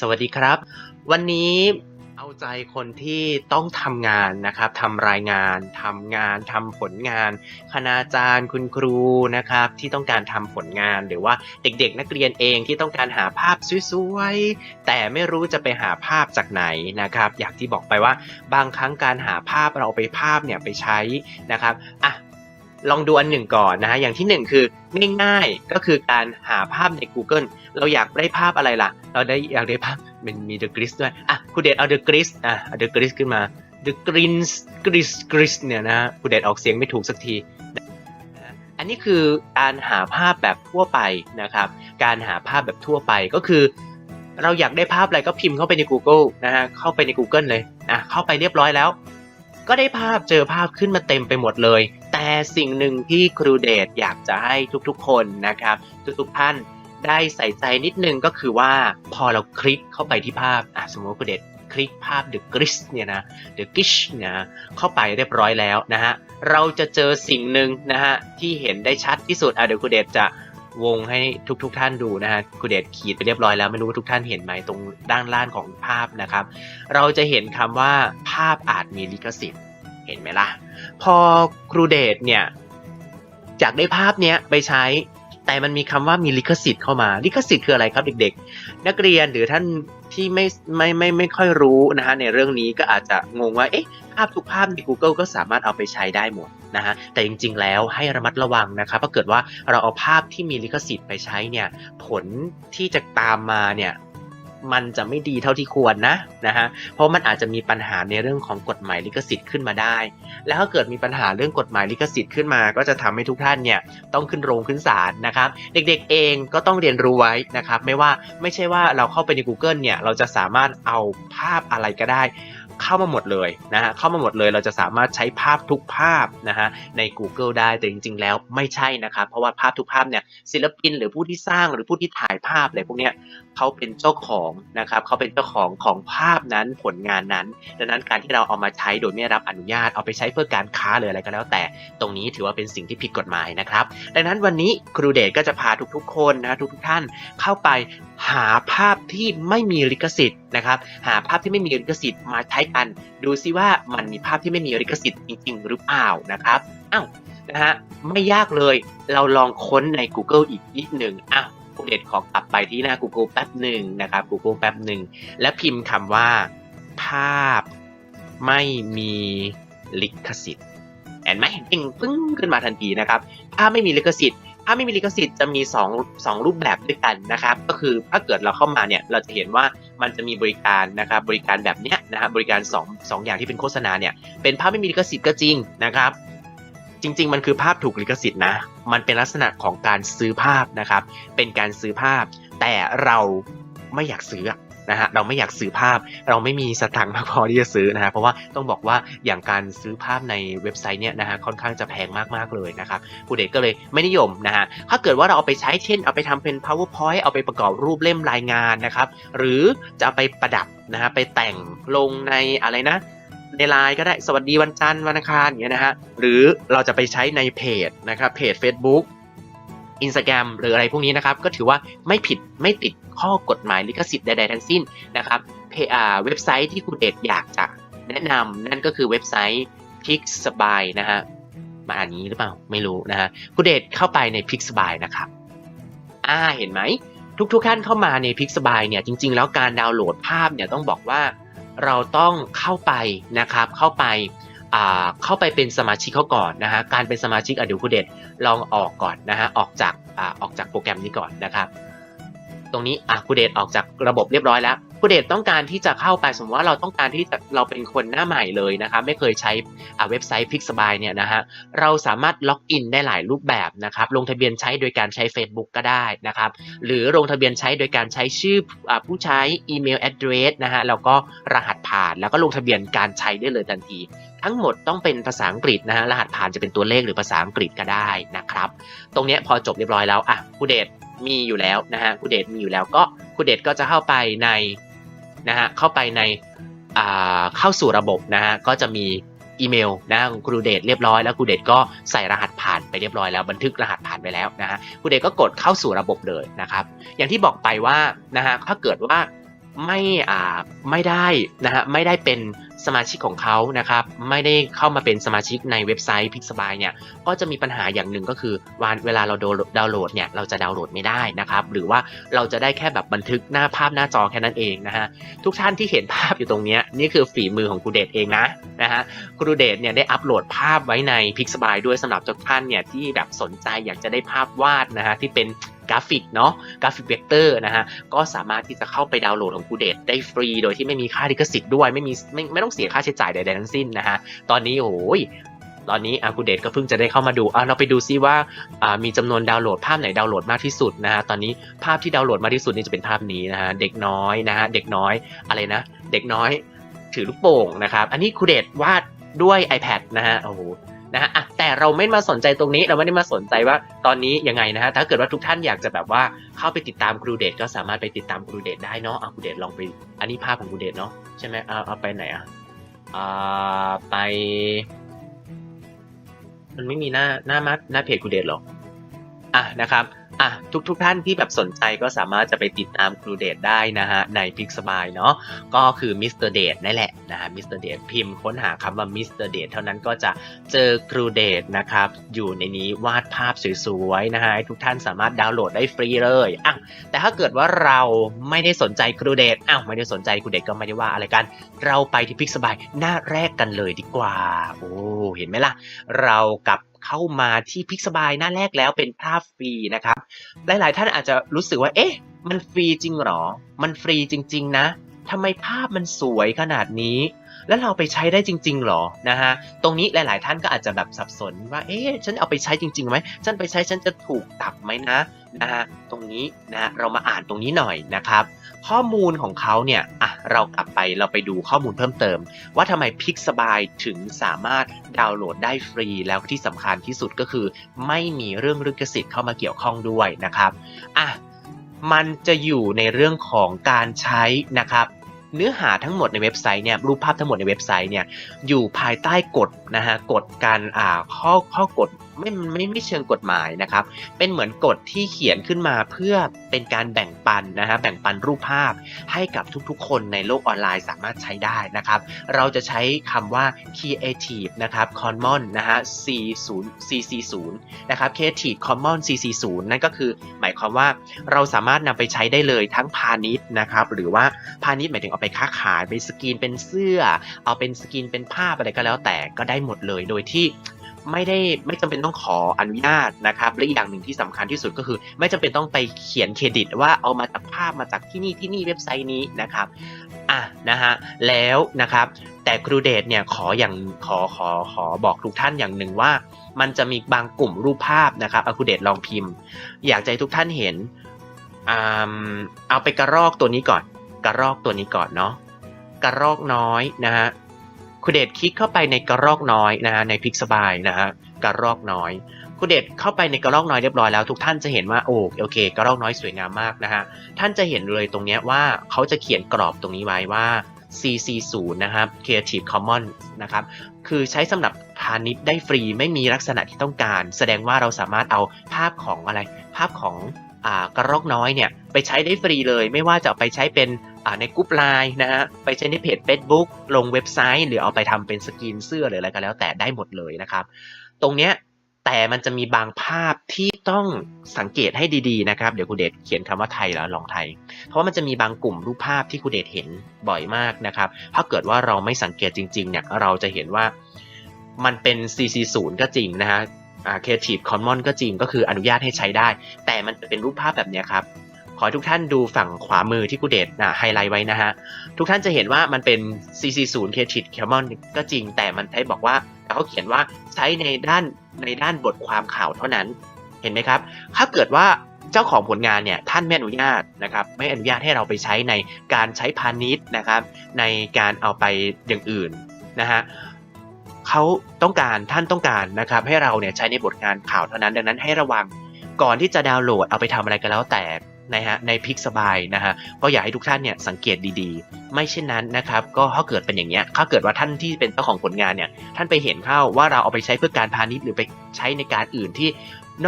สวัสดีครับ วันนี้เอาใจคนที่ต้องทำงานนะครับทำรายงานทำงานทำผลงาน คณาจารย์คุณครูนะครับที่ต้องการทำผลงาน หรือว่าเด็กๆ นักเรียนเองที่ต้องการหาภาพสวยๆแต่ไม่รู้จะไปหาภาพจากไหนนะครับ อยางที่บอกไปว่าบางครั้งการหาภาพเราเอาไปภาพเนี่ยไปใช้นะครับอะ ลองดูอันหนึ่งก่อนนะฮะอย่างที่หนึ่งคือง่ายๆก็คือการหาภาพใน Google เราอยากได้ภาพอะไรล่ะ เราได้อยากได้ภาพมันมี The Gris ด้วยอะคุณเดชเอา The Gris อะเอา The Gris ขึ้นมา The Grins Gris Gris เนี่ยนะฮะคุณเดชออกเสียงไม่ถูกสักที อันนี้คือการหาภาพแบบทั่วไปนะครับ การหาภาพแบบทั่วไปก็คือ เราอยากได้ภาพอะไรก็พิมพ์เข้าไปใน Google นะฮะเข้าไปใน Google เลยนะเข้าไปเรียบร้อยแล้วก็ได้ภาพเจอภาพขึ้นมาเต็มไปหมดเลย แต่สิ่งหนึ่งที่ครูเดชอยากจะให้ทุกๆคนนะครับ ทุกๆท่านได้ใส่ใจนิดนึงก็คือว่าพอเราคลิกเข้าไปที่ภาพอะสมมติครูเดชคลิกภาพ The Gris เนี่ยนะ The Gish เนี่ยนะเข้าไปเรียบร้อยแล้วนะฮะเราจะเจอสิ่งหนึ่งนะฮะที่เห็นได้ชัดที่สุดอะเดี๋ยวครูเดชจะวงให้ทุกๆทท่านดูนะฮะครูเดชขีดไปเรียบร้อยแล้วไม่รู้ว่าทุกท่านเห็นไหมตรงด้านล่างของภาพนะครับ เราจะเห็นคำว่าภาพอาจมีลิขสิทธิ์ เห็นไหมล่ะ พอครูเดชเนี่ยอยากได้ภาพเนี้ยไปใช้แต่มันมีคำว่ามีลิขสิทธิ์เข้ามา ลิขสิทธิ์คืออะไรครับเด็กๆ นักเรียนหรือท่านที่ไม่ไม่ไม่ไม่ค่อยรู้นะฮะในเรื่องนี้ก็อาจจะงงว่าเอ๊ะภาพทุกภาพใน Google ก็สามารถเอาไปใช้ได้หมดนะฮะแต่จริงๆแล้วให้ระมัดระวังนะครับถ้าเกิดว่าเราเอาภาพที่มีลิขสิทธิ์ไปใช้เนี่ยผลที่จะตามมาเนี่ย มันจะไม่ดีเท่าที่ควรนะนะฮะเพราะมันอาจจะมีปัญหาในเรื่องของกฎหมายลิขสิทธิ์ขึ้นมาได้ แล้วถ้าเกิดมีปัญหาเรื่องกฎหมายลิขสิทธิ์ขึ้นมา ก็จะทำให้ทุกท่านเนี่ยต้องขึ้นโรงขึ้นศาลนะครับ เด็กๆเองก็ต้องเรียนรู้ไว้นะครับ ไม่ว่าไม่ใช่ว่าเราเข้าไปใน Google เนี่ยเราจะสามารถเอาภาพอะไรก็ได้ เข้ามาหมดเลยนะฮะเข้ามาหมดเลยเราจะสามารถใช้ภาพทุกภาพนะฮะใน Google ได้แต่จริง ๆ แล้วไม่ใช่นะครับเพราะว่าภาพทุกภาพเนี่ยศิลปินหรือผู้ที่สร้างหรือผู้ที่ถ่ายภาพอะไรพวกเนี้ยเขาเป็นเจ้าของนะครับเขาเป็นเจ้าของของภาพนั้นผลงานนั้น ดังนั้นการที่เราเอามาใช้โดยไม่รับอนุญาตเอาไปใช้เพื่อการค้าหรืออะไรก็แล้ว แต่ตรงนี้ถือว่าเป็นสิ่งที่ผิดกฎหมายนะครับ ดังนั้นวันนี้ครูเดชก็จะพาทุกๆ คนนะทุกๆท่านเข้าไปหาภาพที่ไม่มีลิขสิทธิ์นะครับ หาภาพที่ไม่มีลิขสิทธิ์มาใช้กัน ดูซิว่ามันมีภาพที่ไม่มีลิขสิทธิ์จริง ๆ หรือเปล่านะครับอ้าวนะฮะไม่ยากเลยเราลองค้นใน Google อีกนิดหนึ่งอ้าวครูเดชขอกลับไปที่หน้า Google แป๊บหนึ่งนะครับ Google แป๊บหนึ่งและพิมพ์คำว่า ภาพไม่มีลิขสิทธิ์เห็นไหมเด้งปึ้งขึ้นมาทันทีนะครับถ้าไม่มีลิขสิทธิ์ ถ้าไม่มีลิขสิทธิ์จะมี2 2รูปแบบด้วยกันนะครับ ก็คือถ้าเกิดเราเข้ามาเนี่ยเราจะเห็นว่ามันจะมีบริการนะครับบริการแบบเนี้ยนะครับบริการ2 2อย่างที่เป็นโฆษณาเนี่ยเป็นภาพไม่มีลิขสิทธิ์ก็จริงนะครับ จริง ๆ มันคือภาพถูกลิขสิทธิ์นะมันเป็นลักษณะของการซื้อภาพนะครับ เป็นการซื้อภาพ แต่เราไม่อยากซื้อ นะฮะเราไม่อยากซื้อภาพ เราไม่มีสตังค์มากพอที่จะซื้อนะฮะเพราะว่าต้องบอกว่าอย่างการซื้อภาพในเว็บไซต์เนี่ยนะฮะค่อนข้างจะแพงมากๆเลยนะครับผู้เด็กก็เลยไม่นิยมนะฮะถ้าเกิดว่าเราเอาไปใช้เช่น เอาไปทำเป็น powerpoint เอาไปประกอบรูปเล่มรายงานนะครับหรือจะเอาไปประดับนะฮะไปแต่งลงในอะไรนะในไลน์ก็ได้สวัสดีวันจันทร์วันอังคารอย่างเงี้ยนะฮะหรือเราจะไปใช้ในเพจนะครับเพจ Facebook Instagram หรืออะไรพวกนี้นะครับก็ถือว่าไม่ผิดไม่ติดข้อกฎหมายลิขสิทธิ์ใดๆทั้งสิ้นนะครับเพอเว็บไซต์ที่คุณเดชอยากจะแนะนำนั่นก็คือเว็บไซต์ p i x b y นะฮะมาอ่านนี้หรือเปล่าไม่รู้นะฮะคุณเดชเข้าไปใน p i x b y นะครับอ่าเห็นไหมทุกๆท่านเข้ามาใน p i x b y เนี่ยจริง ๆ แล้วการดาวน์โหลดภาพเนี่ยต้องบอกว่าเราต้องเข้าไปนะครับเข้าไป เข้าไปเป็นสมาชิกเขาก่อนนะฮะการเป็นสมาชิกอดี๋ยวคุณเดชลองออกก่อนนะฮะออกจากอออกจากโปรแกรมนี้ก่อนนะครับ ตรงนี้อะคุณเดชออกจากระบบเรียบร้อยแล้วคุณเดชต้องการที่จะเข้าไปสมมติว่าเราต้องการที่เราเป็นคนหน้าใหม่เลยนะครับไม่เคยใช้อเว็บไซต์ Pixabay เนี่ยนะฮะเราสามารถล็อกอินได้หลายรูปแบบนะครับลงทะเบียนใช้โดยการใช้ Facebook ก็ได้นะครับหรือลงทะเบียนใช้โดยการใช้ชื่ออผู้ใช้อีเมล address นะฮะแล้วก็รหัสผ่านแล้วก็ลงทะเบียนการใช้ได้เลยทันที ทั้งหมดต้องเป็นภาษาอังกฤษนะฮะรหัสผ่านจะเป็นตัวเลขหรือภาษาอังกฤษก็ได้นะครับ ตรงนี้พอจบเรียบร้อยแล้วอะคุณเดชมีอยู่แล้วนะฮะคุณเดชมีอยู่แล้วก็คุณเดชก็จะเข้าไปในนะฮะเข้าไปในอ่าเข้าสู่ระบบนะฮะก็จะมีอีเมลนะของครูเดชเรียบร้อยแล้วครูเดชก็ใส่รหัสผ่านไปเรียบร้อยแล้วบันทึกรหัสผ่านไปแล้วนะฮะครูเดชก็กดเข้าสู่ระบบเลยนะครับ อย่างที่บอกไปว่านะฮะถ้าเกิดว่าไม่อ่าไม่ได้นะฮะไม่ได้เป็น สมาชิกของเขานะครับไม่ได้เข้ามาเป็นสมาชิกในเว็บไซต์ Pixabay เนี่ยก็จะมีปัญหาอย่างหนึ่งก็คือวันเวลาเราดาวน์โหลดเนี่ยเราจะดาวน์โหลดไม่ได้นะครับหรือว่าเราจะได้แค่แบบบันทึกหน้าภาพหน้าจอแค่นั้นเองนะฮะทุกท่านที่เห็นภาพอยู่ตรงนี้นี่คือฝีมือของครูเดชเองนะนะฮะครูเดชเนี่ยได้อัปโหลดภาพไว้ใน Pixabay ด้วยสำหรับทุกท่านเนี่ยที่แบบสนใจอยากจะได้ภาพวาดนะฮะที่เป็นกราฟิกเนาะกราฟิกเวกเตอร์นะฮะก็สามารถที่จะเข้าไปดาวน์โหลดของกูเดตได้ฟรี โดยที่ไม่มีค่าลิขสิทธิ์ด้วยไม่มีไม่ไม่ต้องเสียค่าใช้จ่ายใดๆทั้งสิ้นนะฮะตอนนี้โอ้ยตอนนี้อากูเดตก็เพิ่งจะได้เข้ามาดูอะเราไปดูซิว่าอ่ามีจำนวนดาวน์โหลดภาพไหนดาวน์โหลดมากที่สุดนะฮะตอนนี้ภาพที่ดาวน์โหลดมากที่สุดนี่จะเป็นภาพนี้นะฮะเด็กน้อยนะฮะเด็กน้อยอะไรนะ เด็กน้อยถือลูกโป่งนะครับอันนี้คูเดตวาดด้วย iPad นะฮะโอ้โหนะฮะแต่เราไม่มาสนใจตรงนี้เราไม่ได้มาสนใจว่าตอนนี้ยังไงนะฮะถ้าเกิดว่าทุกท่านอยากจะแบบว่าเข้าไปติดตามครูเดตก็สามารถไปติดตามครูเดตได้เนาะเอาครูเดตลองไปอันนี้ภาพของครูเดตเนาะใช่ไหมเอาเอาไปไหนอะ อ่าไป มันไม่มีหน้าหน้ามัดหน้าเพจกูเดทหรออะนะครับ อะทุกทุกท่านที่แบบสนใจก็สามารถจะไปติดตามครูเดตได้นะฮะใน p i x a b y เนาะก็คือมิสเตอร์เดทนั่นแหละนะฮะมิสเตอร์เดทพิมพ์ค้นหาคำว่ามิสเตอร์เดทเท่านั้นก็จะเจอครูเดตนะครับ อยู่ในนี้วาดภาพสวยๆนะฮะให้ทุกท่านสามารถดาวน์โหลดได้ฟรีเลยอะแต่ถ้าเกิดว่าเราไม่ได้สนใจครูเดตอ้าวไม่ได้สนใจครูเดตก็ไม่ได้ว่าอะไรกัน เราไปที่ p i x a b y หน้าแรกกันเลยดีกว่าโอ้เห็นไหมล่ะ เรากับ เข้ามาที่พิกสบายหน้าแรกแล้วเป็นภาพฟรีนะครับ หลายๆ ท่านอาจจะรู้สึกว่า เอ๊ะ มันฟรีจริงหรอ มันฟรีจริง ๆ นะทำไมภาพมันสวยขนาดนี้ แล้วเราไปใช้ได้จริง ๆหรอนะฮะตรงนี้หลาย ๆ ท่านก็อาจจะแบบสับสนว่าเอ๊ะฉันเอาไปใช้จริงๆไหมฉันไปใช้ฉันจะถูกตับไหมนะนะฮะตรงนี้นะเรามาอ่านตรงนี้หน่อยนะครับ ข้อมูลของเขาเนี่ยอะเรากลับไปเราไปดูข้อมูลเพิ่มเติม ว่าทำไมพิกสบายถึงสามารถดาวน์โหลดได้ฟรีแล้วที่สำคัญที่สุดก็คือ ไม่มีเรื่องลิขสิทธิ์เข้ามาเกี่ยวข้องด้วยนะครับอะมันจะอยู่ในเรื่องของการใช้นะครับ เนื้อหาทั้งหมดในเว็บไซต์เนี่ยรูปภาพทั้งหมดในเว็บไซต์เนี่ยอยู่ภายใต้กฎนะฮะกฎการอ่าข้อข้อกฎไม่ไม่ไม่เชิงกฎหมายนะครับ เป็นเหมือนกฎที่เขียนขึ้นมาเพื่อเป็นการแบ่งปันนะฮะแบ่งปันรูปภาพให้กับทุกๆ คนในโลกออนไลน์สามารถใช้ได้นะครับ เราจะใช้คำว่า creative นะครับ common นะฮะ c0 cc0 นะครับ creative common cc0 นั่นก็คือ หมายความว่าเราสามารถนำไปใช้ได้เลยทั้งพาณิชย์นะครับหรือว่าพาณิชย์หมายถึงเอาไปค้าขายไปสกรีนเป็นเสื้อ เอาเป็นสกรีนเป็นภาพอะไรก็แล้วแต่ก็ได้หมดเลยโดยที่ ไม่ได้ไม่จำเป็นต้องขออนุญาตนะครับและอีกอย่างหนึ่งที่สำคัญที่สุดก็คือ ไม่จำเป็นต้องไปเขียนเครดิต ว่าเอามาจากภาพมาจากที่นี่ที่นี่เว็บไซต์นี้นะครับอะนะฮะแล้วนะครับแต่ครูเดชเนี่ยขออย่างขอขอขอบอกทุกท่านอย่างหนึ่งว่า มันจะมีบางกลุ่มรูปภาพนะครับครูเดชลองพิมพ์ อยากจะให้ทุกท่านเห็นอ่าเอาไปกระรอกตัวนี้ก่อน กระรอกตัวนี้ก่อนเนาะกระรอกน้อยนะฮะ ครูเดชคลิกเข้าไปในกระรอกน้อยนะฮะในพิกสบายนะฮะกระรอกน้อยครูเดชเข้าไปในกระรอกน้อยเรียบร้อยแล้วทุกท่านจะเห็นว่าโอ้โอเคกระรอกน้อยสวยงามมากนะฮะท่านจะเห็นเลยตรงเนี้ยว่าเขาจะเขียนกรอบตรงนี้ไว้ว่า CC0 นะครับ Creative Commons นะครับคือใช้สำหรับพาณิชย์ได้ฟรีไม่มีลักษณะที่ต้องการ แสดงว่าเราสามารถเอาภาพของอะไร ภาพของอกระรอกน้อยเนี่ยไปใช้ได้ฟรีเลย ไม่ว่าจะไปใช้เป็น ในกรุ๊ปไลน์นะฮะไปใช้ในเพจ Facebook ลงเว็บไซต์ หรือเอาไปทำเป็นสกรีนเสื้อหรืออะไรก็แล้วแต่ได้หมดเลยนะครับ ตรงเนี้ยแต่มันจะมีบางภาพที่ต้องสังเกตให้ดีๆนะครับ เดี๋ยวคุณเดชเขียนคำว่าไทยแล้วลองไทย เพราะว่ามันจะมีบางกลุ่มรูปภาพที่คุณเดชเห็นบ่อยมากนะครับ ถ้าเกิดว่าเราไม่สังเกตจริงๆเนี่ยเราจะเห็นว่ามันเป็น CC0 ก็จริงนะฮะ Creative Commons ก็จริงก็คืออนุญาตให้ใช้ได้ แต่มันจะเป็นรูปภาพแบบเนี้ยครับ ขอให้ทุกท่านดูฝั่งขวามือที่กูเดชนะไฮไลท์ไว้นะฮะ ทุกท่านจะเห็นว่ามันเป็น CC0 Creative Commons ก็จริงแต่มันใช้บอกว่าเขาเขียนว่าใช้ในด้านในด้านบทความข่าวเท่านั้นเห็นไหมครับ ถ้าเกิดว่าเจ้าของผลงานเนี่ยท่านไม่อนุญาตนะครับไม่อนุญาตให้เราไปใช้ในการใช้พาณิชย์นะครับ ในการเอาไปอย่างอื่นนะฮะเขาต้องการท่านต้องการนะครับ ให้เราเนี่ยใช้ในบทงานข่าวเท่านั้น ดังนั้นให้ระวังก่อนที่จะดาวน์โหลดเอาไปทำอะไรก็แล้วแต่ นะฮะในพิกสบายนะฮะก็อยากให้ทุกท่านเนี่ยสังเกตดีๆ ไม่เช่นนั้นนะครับก็ถ้าเกิดเป็นอย่างเงี้ยถ้าเกิดว่าท่านที่เป็นเจ้าของผลงานเนี่ยท่านไปเห็นเข้าว่าเราเอาไปใช้เพื่อการพาณิชย์หรือไปใช้ในการอื่นที่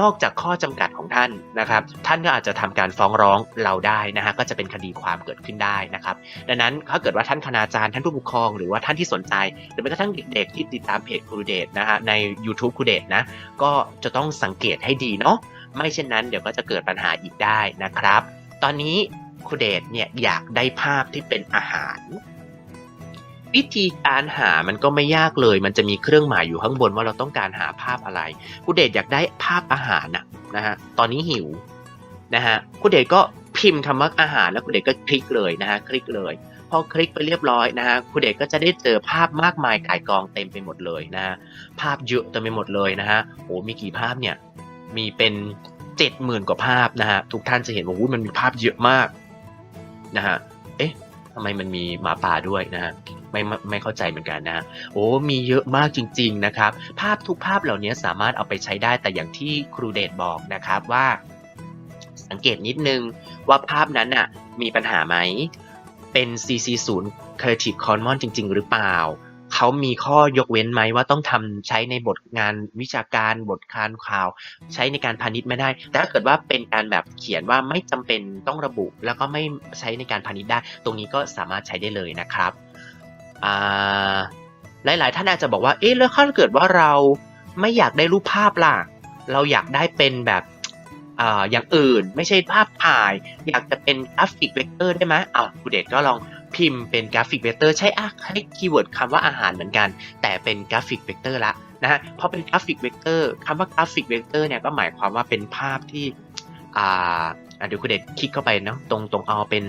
นอกจากข้อจำกัดของท่านนะครับ ท่านก็อาจจะทำการฟ้องร้องเราได้นะฮะก็จะเป็นคดีความเกิดขึ้นได้นะครับ ดังนั้นถ้าเกิดว่าท่านคณาจารย์ท่านผู้ปกครองหรือว่าท่านที่สนใจ หรือแม้กระทั่งเด็กๆที่ติดตามเพจครูเดชนะฮะใน YouTube ครูเดชนะก็จะต้องสังเกตให้ดีเนาะ ไม่เช่นนั้นเดี๋ยวก็จะเกิดปัญหาอีกได้นะครับ ตอนนี้ครูเดชเนี่ยอยากได้ภาพที่เป็นอาหาร วิธีการหามันก็ไม่ยากเลย มันจะมีเครื่องหมายอยู่ข้างบนว่าเราต้องการหาภาพอะไรครูเดชอยากได้ภาพอาหารนะนะฮะตอนนี้หิวนะฮะครูเดชก็พิมพ์คำว่าอาหารแล้วครูเดชก็คลิกเลยนะฮะคลิกเลยพอคลิกไปเรียบร้อยนะฮะครูเดชก็จะได้เจอภาพมากมายกายกองเต็มไปหมดเลยนะฮะภาพเยอะเต็มไปหมดเลยนะฮะโอ้มีกี่ภาพเนี่ย มีเป็นเจ็ดหมื่นกว่าภาพนะฮะ ทุกท่านจะเห็นว่ามันมีภาพเยอะมากนะฮะ เอ๊ะทำไมมันมีหมาป่าด้วยนะฮะไม่ไม่เข้าใจเหมือนกันนะฮะโอ้มีเยอะมากจริง ๆนะครับ ภาพทุกภาพเหล่านี้สามารถเอาไปใช้ได้แต่อย่างที่ครูเดชบอกนะครับว่า สังเกตนิดนึงว่าภาพนั้นน่ะมีปัญหาไหมเป็น CC0 Creative Commons จริง ๆ หรือเปล่า เขามีข้อยกเว้นไหมว่าต้องทำใช้ในบทงานวิชาการบทการข่าว ใช้ในการพาณิชย์ไม่ได้ แต่ถ้าเกิดว่าเป็นการแบบเขียนว่าไม่จำเป็นต้องระบุ แล้วก็ไม่ใช้ในการพาณิชย์ได้ ตรงนี้ก็สามารถใช้ได้เลยนะครับอ่าหลาย ๆ ท่านอาจจะบอกว่าเอ๊ะแล้วถ้าเกิดว่าเราไม่อยากได้รูปภาพล่ะ เราอยากได้เป็นแบบ อย่างอื่นไม่ใช่ภาพถ่าย อยากจะเป็นกราฟิกเวกเตอร์ได้ไหมอ้าคุณเดชก็ลองพิมพ์เป็นกราฟิกเวกเตอร์ใช้อะให้คีย์เวิร์ดคำว่าอาหารเหมือนกัน แต่เป็นกราฟิกเวกเตอร์ละนะฮะพอเป็นกราฟิกเวกเตอร์คำว่ากราฟิกเวกเตอร์เนี่ยก็หมายความว่าเป็นภาพที่อ่าเดี๋ยวคุณเดชคลิกเข้าไปเนาะตรงตรงเอาเป็น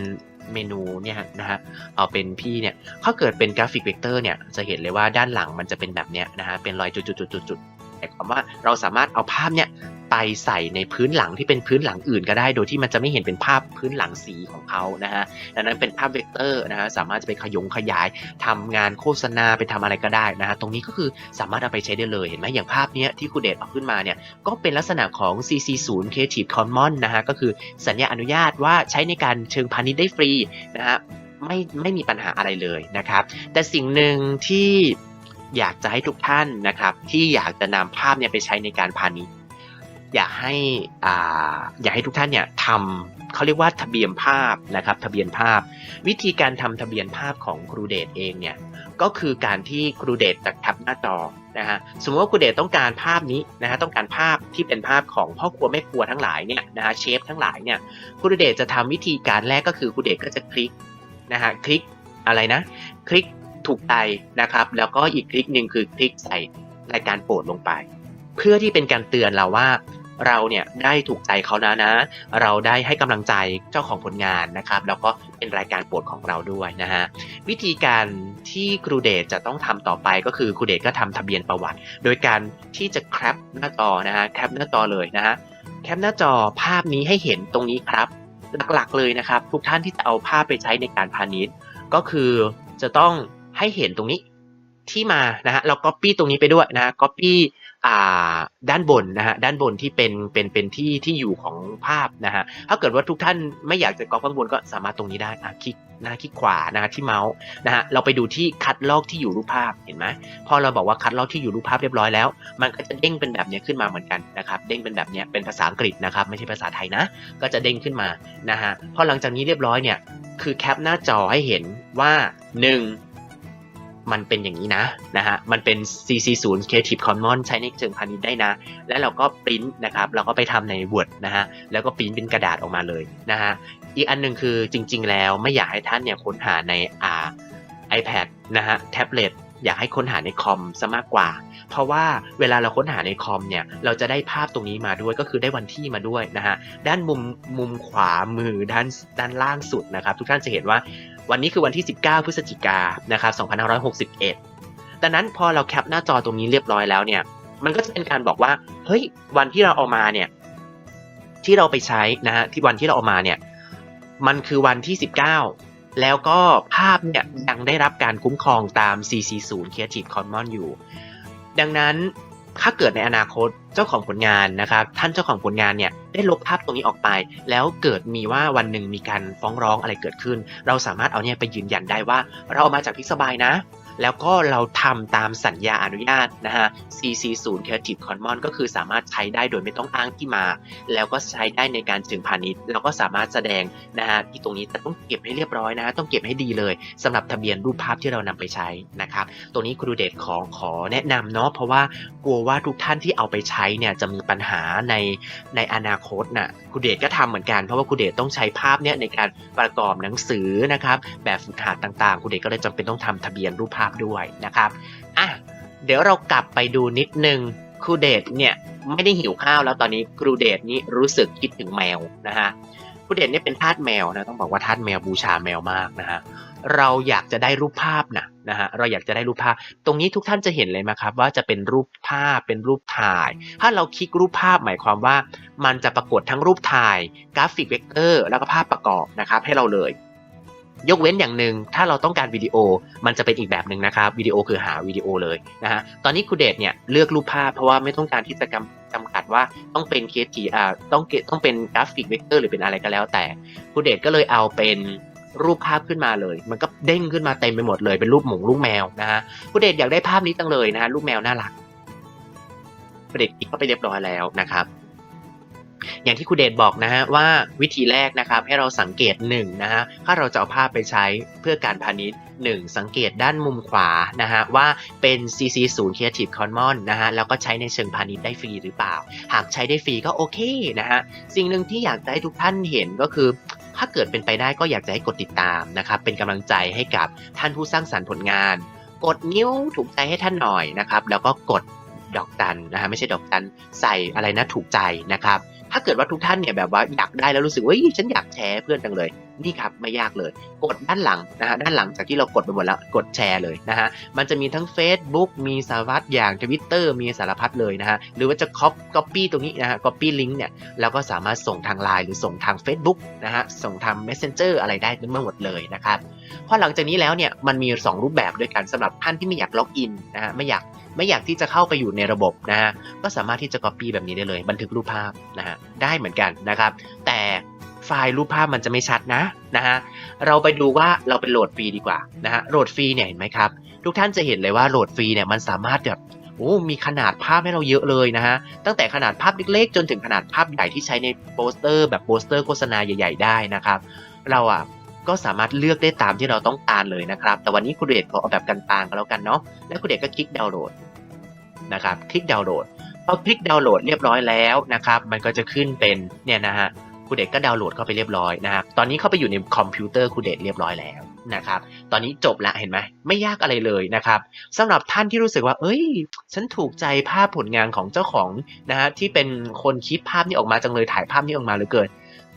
เมนูเนี่ยนะฮะเอาเป็นพี่เนี่ยถ้าเกิดเป็นกราฟิกเวกเตอร์เนี่ยจะเห็นเลยว่าด้านหลังมันจะเป็นแบบเนี้ยนะฮะเป็นรอยจุดๆๆๆๆหมายความว่าเราสามารถเอาภาพเนี่ย ไปใส่ในพื้นหลังที่เป็นพื้นหลังอื่นก็ได้ โดยที่มันจะไม่เห็นเป็นภาพพื้นหลังสีของเขานะฮะดังนั้นเป็นภาพเวกเตอร์นะฮะสามารถจะไปขยงขยายทำงานโฆษณาไปทำอะไรก็ได้นะฮะตรงนี้ก็คือสามารถเอาไปใช้ได้เลยเห็นไหมอย่างภาพเนี้ยที่ครูเดชเอาขึ้นมาเนี่ยก็เป็นลักษณะของ CC0 Creative Commons นะฮะก็คือสัญญาอนุญาตว่าใช้ในการเชิงพาณิชย์ได้ฟรีนะฮะไม่ไม่มีปัญหาอะไรเลยนะครับ แต่สิ่งหนึ่งที่อยากจะให้ทุกท่านนะครับที่อยากจะนำภาพเนี่ยไปใช้ในการพาณิชย์ อยากให้อ่าอยากให้ทุกท่านเนี่ยทำเขาเรียกว่าทะเบียนภาพนะครับทะเบียนภาพ วิธีการทำทะเบียนภาพของครูเดชเองเนี่ยก็คือการที่ครูเดชจะแคปหน้าจอนะฮะสมมติว่าครูเดชต้องการภาพนี้นะฮะต้องการภาพที่เป็นภาพของพ่อครัวแม่ครัวทั้งหลายเนี่ยนะฮะเชฟทั้งหลายเนี่ยครูเดชจะทำวิธีการแรกก็คือครูเดชก็จะคลิกนะฮะคลิกอะไรนะ คลิกถูกใจนะครับ แล้วก็อีกคลิกหนึ่งคือคลิกใส่รายการโปรดลงไป เพื่อที่เป็นการเตือนเราว่า เราเนี่ยได้ถูกใจเขานะนะ เราได้ให้กำลังใจเจ้าของผลงานนะครับ แล้วก็เป็นรายการโปรดของเราด้วยนะฮะวิธีการที่ครูเดชจะต้องทำต่อไปก็คือครูเดชก็ทำทะเบียนประวัติ โดยการที่จะแคปหน้าจอนะฮะแคปหน้าจอเลยนะฮะแคปหน้าจอภาพนี้ให้เห็นตรงนี้ครับหลักๆเลยนะครับ ทุกท่านที่จะเอาภาพไปใช้ในการพาณิชย์ ก็คือจะต้องให้เห็นตรงนี้ที่มานะฮะเรา copy ตรงนี้ไปด้วยนะฮะ copy อ่า ด้านบนนะฮะด้านบนที่เป็นเป็นเป็นที่ที่อยู่ของภาพนะฮะถ้าเกิดว่าทุกท่านไม่อยากจะก๊อปข้างบนก็สามารถตรงนี้ได้อะคลิกหน้าคลิกขวานะฮะที่เมาส์นะฮะเราไปดูที่คัดลอกที่อยู่รูปภาพเห็นไหมพอเราบอกว่าคัดลอกที่อยู่รูปภาพเรียบร้อยแล้ว มันก็จะเด้งเป็นแบบนี้ขึ้นมาเหมือนกันนะครับเด้งเป็นแบบนี้เป็นภาษาอังกฤษนะครับไม่ใช่ภาษาไทยนะ ก็จะเด้งขึ้นมานะฮะพอหลังจากนี้เรียบร้อยเนี่ยคือแคปหน้าจอให้เห็นว่า 1. มันเป็นอย่างนี้นะนะฮะมันเป็น CC0 Creative Commons ใช้ในเชิงพาณิชย์ได้นะ แล้วเราก็ปริ้นนะครับเราก็ไปทำใน Word นะฮะแล้วก็ปริ้นเป็นกระดาษออกมาเลยนะฮะอีกอันหนึ่งคือจริง ๆ แล้วไม่อยากให้ท่านเนี่ยค้นหาในอ่า iPad นะฮะแท็บเล็ตอยากให้ค้นหาในคอมซะมากกว่า เพราะว่าเวลาเราค้นหาในคอมเนี่ย เราจะได้ภาพตรงนี้มาด้วยก็คือได้วันที่มาด้วยนะฮะ ด้านมุมมุมขวามือด้านด้านล่างสุดนะครับ ทุกท่านจะเห็นว่า วันนี้คือวันที่ 19 พฤศจิกายนนะครับ2561 ดังนั้นพอเราแคปหน้าจอตรงนี้เรียบร้อยแล้วเนี่ย มันก็จะเป็นการบอกว่า เฮ้ย วันที่เราเอามาเนี่ย ที่เราไปใช้นะฮะ ที่วันที่เราเอามาเนี่ย มันคือวันที่ 19 แล้วก็ภาพเนี่ยยังได้รับการคุ้มครองตาม CC0 Creative Commons อยู่ ดังนั้น ถ้าเกิดในอนาคตเจ้าของผลงานนะครับ ท่านเจ้าของผลงานเนี่ยได้ลบภาพตรงนี้ออกไป แล้วเกิดมีว่าวันหนึ่งมีการฟ้องร้องอะไรเกิดขึ้น เราสามารถเอาเนี่ยไปยืนยันได้ว่า เราเอามาจากพิกซบายนะ แล้วก็เราทำตามสัญญาอนุญาตนะฮะ CC0 Creative Commons ก็คือสามารถใช้ได้โดยไม่ต้องอ้างที่มา แล้วก็ใช้ได้ในการเชิงพาณิชย์แล้วก็สามารถแสดงนะฮะที่ตรงนี้แต่ต้องเก็บให้เรียบร้อยนะฮะต้องเก็บให้ดีเลยสำหรับทะเบียนรูปภาพที่เรานำไปใช้นะครับตรงนี้ครูเดชขอขอแนะนำเนาะเพราะว่ากลัวว่าทุกท่านที่เอาไปใช้เนี่ยจะมีปัญหาในในอนาคตน่ะครูเดชก็ทำเหมือนกันเพราะว่าครูเดชต้องใช้ภาพเนี่ยในการประกอบหนังสือนะครับแบบฝึกหัดต่างๆครูเดชก็เลยจำเป็นต้องทำทะเบียนรูปภาพด้วยนะครับอะเดี๋ยวเรากลับไปดูนิดนึงครูเดชเนี่ยไม่ได้หิวข้าวแล้วตอนนี้ครูเดชนี่รู้สึกคิดถึงแมวนะฮะครูเดชเนี่ยเป็นทาสแมวนะต้องบอกว่าทาสแมวบูชาแมวมากนะฮะเราอยากจะได้รูปภาพนะนะฮะเราอยากจะได้รูปภาพ ตรงนี้ทุกท่านจะเห็นเลยไหมครับ ว่าจะเป็นรูปภาพเป็นรูปถ่าย ถ้าเราคลิกรูปภาพหมายความว่า มันจะปรากฏทั้งรูปถ่ายกราฟิกเวกเตอร์ แล้วก็ภาพประกอบนะครับให้เราเลย ยกเว้นอย่างหนึ่งถ้าเราต้องการวิดีโอมันจะเป็นอีกแบบหนึ่งนะครับวิดีโอคือหาวิดีโอเลยนะฮะตอนนี้ครูเดชเนี่ยเลือกรูปภาพเพราะว่าไม่ต้องการที่จะกำจำกัดว่าต้องเป็นเคสทีอ่าต้องเกต้องเป็นกราฟิกเวกเตอร์หรือเป็นอะไรก็แล้ว แต่ครูเดชก็เลยเอาเป็นรูปภาพขึ้นมาเลย มันก็เด้งขึ้นมาเต็มไปหมดเลยเป็นรูปหมูลูกแมวนะฮะครูเดชอยากได้ภาพนี้จังเลยนะฮะลูกแมวน่ารักครูเดชคลิกเข้าไปเรียบร้อยแล้วนะครับ อย่างที่ครูเดชบอกนะฮะว่าวิธีแรกนะครับให้เราสังเกตหนึ่งนะฮะถ้าเราจะเอาภาพไปใช้เพื่อการพาณิชย์หนึ่งสังเกตด้านมุมขวานะฮะว่าเป็น CC0 Creative Commons นะฮะแล้วก็ใช้ในเชิงพาณิชย์ได้ฟรีหรือเปล่า หากใช้ได้ฟรีก็โอเคนะฮะสิ่งหนึ่งที่อยากให้ทุกท่านเห็นก็คือถ้าเกิดเป็นไปได้ก็อยากจะให้กดติดตามนะครับเป็นกำลังใจให้กับท่านผู้สร้างสรรค์ผลงาน กดนิ้วถูกใจให้ท่านหน่อยนะครับแล้วก็กดดอกจันนะฮะไม่ใช่ดอกจันใส่อะไรนะถูกใจนะครับ ถ้าเกิดว่าทุกท่านเนี่ยแบบว่าอยากได้แล้วรู้สึกว่าฉันอยากแชร์เพื่อนจังเลย นี่ครับไม่ยากเลย กดด้านหลังนะฮะด้านหลังจากที่เรากดไปหมดแล้วกดแชร์เลยนะฮะมันจะมีทั้ง Facebook มีสารพัดอย่าง Twitter มีสารพัดเลยนะฮะหรือว่าจะ copy copy ตรงนี้นะฮะ copy link เนี่ยแล้วก็สามารถส่งทาง Line หรือส่งทาง Facebook นะฮะส่งทาง Messenger อะไรได้ทั้งหมดเลยนะครับพอหลังจากนี้แล้วเนี่ยมันมี 2 รูปแบบด้วยกันสำหรับท่านที่ไม่อยากล็อกอินนะฮะไม่อยาก ไม่อยากที่จะเข้าไปอยู่ในระบบนะฮะก็สามารถที่จะ copy แบบนี้ได้เลย บันทึกรูปภาพนะฮะได้เหมือนกันนะครับ แต่ไฟล์รูปภาพมันจะไม่ชัดนะนะฮะเราไปดูว่าเราไปโหลดฟรีดีกว่านะฮะโหลดฟรีเนี่ยเห็นไหมครับ ทุกท่านจะเห็นเลยว่าโหลดฟรีเนี่ยมันสามารถแบบโอ้มีขนาดภาพให้เราเยอะเลยนะฮะ ตั้งแต่ขนาดภาพเล็กๆ จนถึงขนาดภาพใหญ่ที่ใช้ในโปสเตอร์แบบโปสเตอร์โฆษณาใหญ่ ๆ ได้นะครับ เราอะก็สามารถเลือกได้ตามที่เราต้องการเลยนะครับ แต่วันนี้คุณเดชขอเอาแบบกลางก็แล้วกันเนาะ แล้วคุณเดชก็คลิกดาวน์โหลด นะครับคลิกดาวน์โหลดพอคลิกดาวน์โหลดเรียบร้อยแล้วนะครับมันก็จะขึ้นเป็นเนี่ยนะฮะคุณเดชก็ดาวน์โหลดเข้าไปเรียบร้อยนะครับตอนนี้เข้าไปอยู่ในคอมพิวเตอร์คุณเดชเรียบร้อยแล้วนะครับตอนนี้จบละเห็นไหมไม่ยากอะไรเลยนะครับสำหรับท่านที่รู้สึกว่า เอ้ย ฉันถูกใจภาพผลงานของเจ้าของนะฮะที่เป็นคนคิดภาพนี้ออกมาจังเลยถ่ายภาพนี้ออกมาเหลือเกิน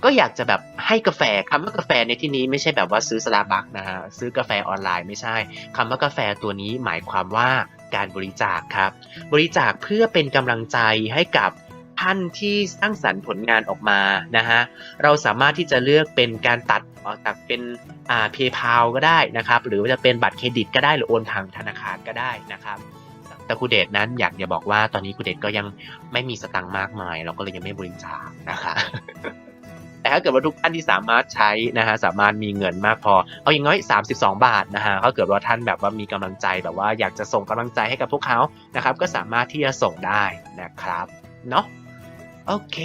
ก็อยากจะแบบให้กาแฟคำว่ากาแฟในที่นี้ไม่ใช่แบบว่าซื้อสลาบักนะฮะซื้อกาแฟออนไลน์ไม่ใช่คำว่ากาแฟตัวนี้หมายความว่า การบริจาคครับ บริจาคเพื่อเป็นกำลังใจให้กับท่านที่สร้างสรรค์ผลงานออกมานะฮะเราสามารถที่จะเลือกเป็นการตัดออกจากเป็นอ่า PayPal ก็ได้นะครับ หรือว่าจะเป็นบัตรเครดิตก็ได้หรือโอนทางธนาคารก็ได้นะครับแต่ครูเดชนั้นอยากจะบอกว่าตอนนี้ครูเดชก็ยังไม่มีสตังค์มากมาย เราก็เลยยังไม่บริจาคนะคะ แต่ถ้าเกิดว่าทุกท่านที่สามารถใช้นะฮะสามารถมีเงินมากพอ เอาอย่างน้อย 32 บาทนะฮะถ้าเกิดว่าท่านแบบว่ามีกำลังใจแบบว่าอยากจะส่งกำลังใจให้กับพวกเขานะครับ ก็สามารถที่จะส่งได้นะครับเนาะโอเค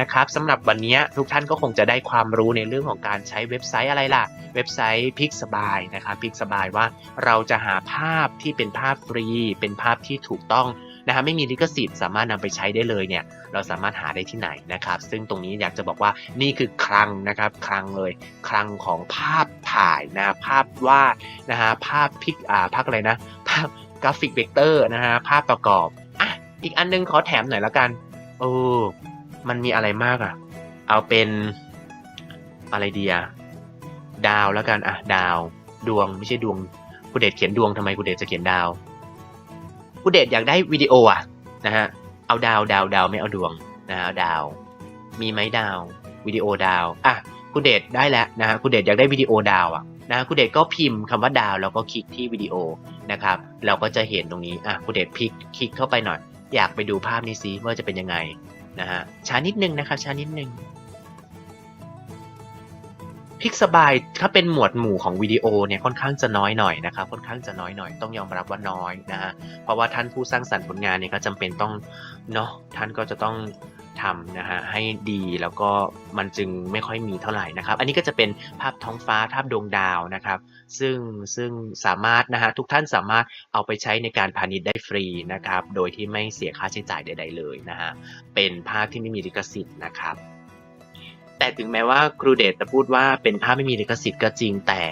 นะครับสำหรับวันนี้ทุกท่านก็คงจะได้ความรู้ในเรื่องของการใช้เว็บไซต์อะไรล่ะ เว็บไซต์พิกสบายนะครับพิกสบายว่าเราจะหาภาพที่เป็นภาพฟรี เป็นภาพที่ถูกต้อง นะฮะไม่มีลิขสิทธิ์สามารถนำไปใช้ได้เลยเนี่ยเราสามารถหาได้ที่ไหนนะครับ ซึ่งตรงนี้อยากจะบอกว่านี่คือคลังนะครับคลังเลยคลังของภาพถ่ายนะภาพวาดนะฮะภาพพิกอ่าภาพอะไรนะภาพกราฟิกเวกเตอร์นะฮะภาพประกอบอะอีกอันนึงขอแถมหน่อยละกันโอ้มันมีอะไรมากอะ เอาเป็นอะไรดีอะดาวแล้วกันอะดาวดวงไม่ใช่ดวงกูเดชเขียนดวงทำไมกูเดชจะเขียนดาว กูเดชอยากได้วิดีโออะนะฮะเอาดาวดาวดาวไม่เอาดวงนะฮะดาว มีไหมดาววิดีโอดาวอะคุณเดชได้แล้วนะฮะคุณเดชอยากได้วิดีโอดาวอะนะฮะคุณเดชก็พิมพ์คำว่าดาวแล้วก็คลิกที่วิดีโอนะครับ เราก็จะเห็นตรงนี้อะคุณเดชพลิกคลิกเข้าไปหน่อย อยากไปดูภาพนี้ซิว่าจะเป็นยังไงนะฮะช้านิดนึงนะครับช้านิดนึง พิกสบายถ้าเป็นหมวดหมู่ของวิดีโอเนี่ยค่อนข้างจะน้อยหน่อยนะครับค่อนข้างจะน้อยหน่อยต้องยอมรับว่าน้อยนะฮะเพราะว่าท่านผู้สร้างสรรค์ผลงานเนี่ยก็จำเป็นต้องเนาะท่านก็จะต้องทำนะฮะให้ดีแล้วก็มันจึงไม่ค่อยมีเท่าไหร่นะครับ อันนี้ก็จะเป็นภาพท้องฟ้าภาพดวงดาวนะครับ ซึ่งซึ่งสามารถนะฮะทุกท่านสามารถเอาไปใช้ในการพาณิชย์ได้ฟรีนะครับ โดยที่ไม่เสียค่าใช้จ่ายใด ๆ เลยนะฮะเป็นภาพที่ไม่มีลิขสิทธิ์นะครับ แต่ถึงแม้ว่าครูเดชจะพูดว่าเป็นภาพไม่มีลิขสิทธิ์ก็จริงแต่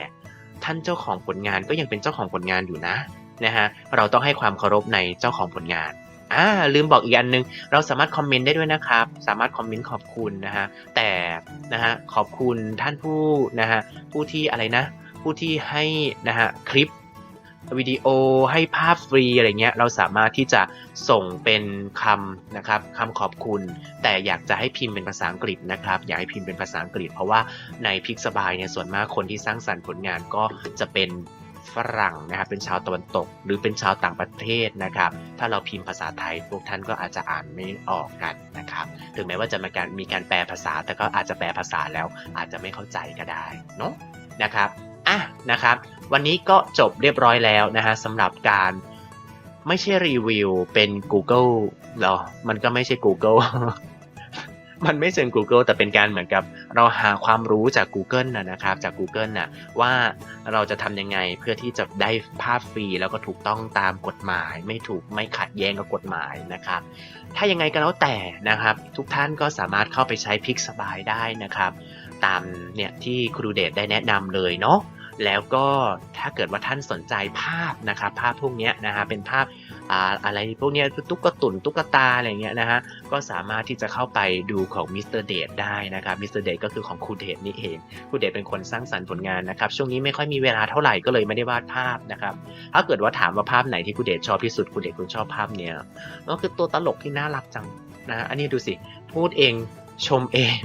ท่านเจ้าของผลงานก็ยังเป็นเจ้าของผลงานอยู่นะนะฮะเราต้องให้ความเคารพในเจ้าของผลงานอ่าลืมบอกอีกอันนึง เราสามารถคอมเมนต์ได้ด้วยนะครับ สามารถคอมเมนต์ขอบคุณนะฮะแต่นะฮะขอบคุณท่านผู้นะฮะผู้ที่อะไรนะ ผู้ที่ให้นะฮะคลิป วิดีโอให้ภาพฟรีอะไรเงี้ยเราสามารถที่จะส่งเป็นคำนะครับคำขอบคุณ แต่อยากจะให้พิมพ์เป็นภาษาอังกฤษนะครับ อยากให้พิมพ์เป็นภาษาอังกฤษ เพราะว่าในพิกสบายเนี่ยส่วนมากคนที่สร้างสรรค์ผลงานก็จะเป็นฝรั่งนะครับเป็นชาวตะวันตก หรือเป็นชาวต่างประเทศนะครับ ถ้าเราพิมพ์ภาษาไทยพวกท่านก็อาจจะอ่านไม่ออกกันนะครับถึงแม้ว่าจะมีการมีการแปลภาษา แต่ก็อาจจะแปลภาษาแล้วอาจจะไม่เข้าใจก็ได้เนาะนะครับอะนะครับ วันนี้ก็จบเรียบร้อยแล้วนะฮะสำหรับการไม่ใช่รีวิวเป็น Google หรอ มันก็ไม่ใช่ Google มันไม่เชิง Google แต่เป็นการเหมือนกับเราหาความรู้จาก Google นะนะครับ จาก Google นะว่าเราจะทำยังไงเพื่อที่จะได้ภาพฟรีแล้วก็ถูกต้องตามกฎหมาย ไม่ถูกไม่ขัดแย้งกับกฎหมายนะครับ ถ้ายังไงก็แล้วแต่นะครับ ทุกท่านก็สามารถเข้าไปใช้พิกสบายได้นะครับ ตามเนี่ยที่ครูเดชได้แนะนำเลยเนาะ แล้วก็ถ้าเกิดว่าท่านสนใจภาพนะครับภาพพวกนี้นะฮะเป็นภาพอ่าอะไรพวกนี้ตุ๊กตุนตุ๊กตาอะไรเงี้ยนะฮะก็สามารถที่จะเข้าไปดูของมิสเตอร์เดชได้นะครับมิสเตอร์เดชก็คือของครูเดชนี่เองครูเดชเป็นคนสร้างสรรค์ผลงานนะครับช่วงนี้ไม่ค่อยมีเวลาเท่าไหร่ก็เลยไม่ได้วาดภาพนะครับถ้าเกิดว่าถามว่าภาพไหนที่ครูเดชชอบที่สุดครูเดชคุณชอบภาพเนี้ยก็คือตัวตลกที่น่ารักจังนะฮะอันนี้ดูสิพูดเองชมเอง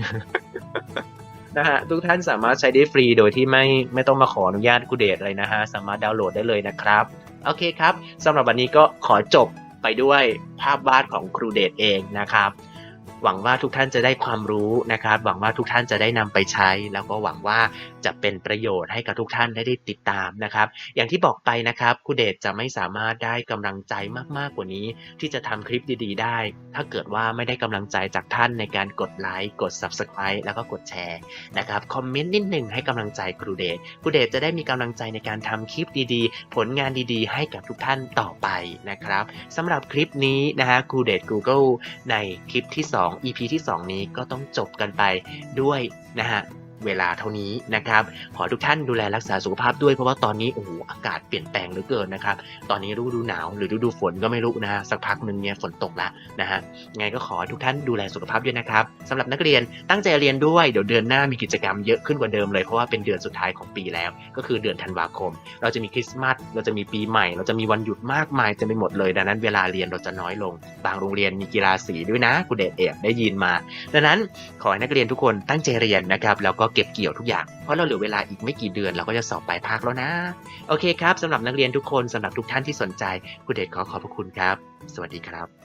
นะฮะทุกท่านสามารถใช้ได้ฟรีโดยที่ไม่ไม่ต้องมาขออนุญาตครูเดชเลยนะฮะสามารถดาวน์โหลดได้เลยนะครับโอเคครับสำหรับวันนี้ก็ขอจบไปด้วยภาพวาดของครูเดชเองนะครับ หวังว่าทุกท่านจะได้ความรู้นะครับ หวังว่าทุกท่านจะได้นำไปใช้ แล้วก็หวังว่าจะเป็นประโยชน์ให้กับทุกท่านได้ได้ติดตามนะครับ อย่างที่บอกไปนะครับครูเดชจะไม่สามารถได้กำลังใจมากๆกว่านี้ ที่จะทำคลิปดีๆ ได้ ถ้าเกิดว่าไม่ได้กำลังใจจากท่านในการกดไลค์กด Subscribe แล้วก็กดแชร์นะครับคอมเมนต์นิดหนึ่งให้กำลังใจครูเดชครูเดชจะได้มีกำลังใจในการทำคลิปดีๆ ผลงานดีๆ ให้กับทุกท่านต่อไปนะครับสำหรับคลิปนี้นะฮะครูเดช Google ในคลิปที่ 2 EP ที่ 2 นี้ก็ต้องจบกันไปด้วยนะฮะ เวลาเท่านี้นะครับ ขอทุกท่านดูแลรักษาสุขภาพด้วยเพราะว่าตอนนี้โอ้โหอากาศเปลี่ยนแปลงเหลือเกินนะครับ ตอนนี้ฤดูหนาวหรือฤดูฝนก็ไม่รู้นะฮะสักพักหนึ่งเนี่ยฝนตกแล้วนะฮะไงก็ขอทุกท่านดูแลสุขภาพด้วยนะครับสำหรับนักเรียนตั้งใจเรียนด้วยเดี๋ยวเดือนหน้ามีกิจกรรมเยอะขึ้นกว่าเดิมเลยเพราะว่าเป็นเดือนสุดท้ายของปีแล้ว ก็คือเดือนธันวาคม เราจะมีคริสต์มาสเราจะมีปีใหม่ เราจะมีวันหยุดมากมายเต็มไปหมดเลยดังนั้นเวลาเรียนเราจะน้อยลง บางโรงเรียนมีกีฬาสีด้วยนะคุณเดชเอกได้ยินมา ดังนั้นขอให้นักเรียนทุกคนตั้งใจเรียนนะครับแล้วก็เก็บเกี่ยวทุกอย่าง เพราะเราเหลือเวลาอีกไม่กี่เดือนเราก็จะสอบปลายภาคแล้วนะ โอเคครับสำหรับนักเรียนทุกคนสำหรับทุกท่านที่สนใจคุณเดชขอขอบพระคุณครับ สวัสดีครับ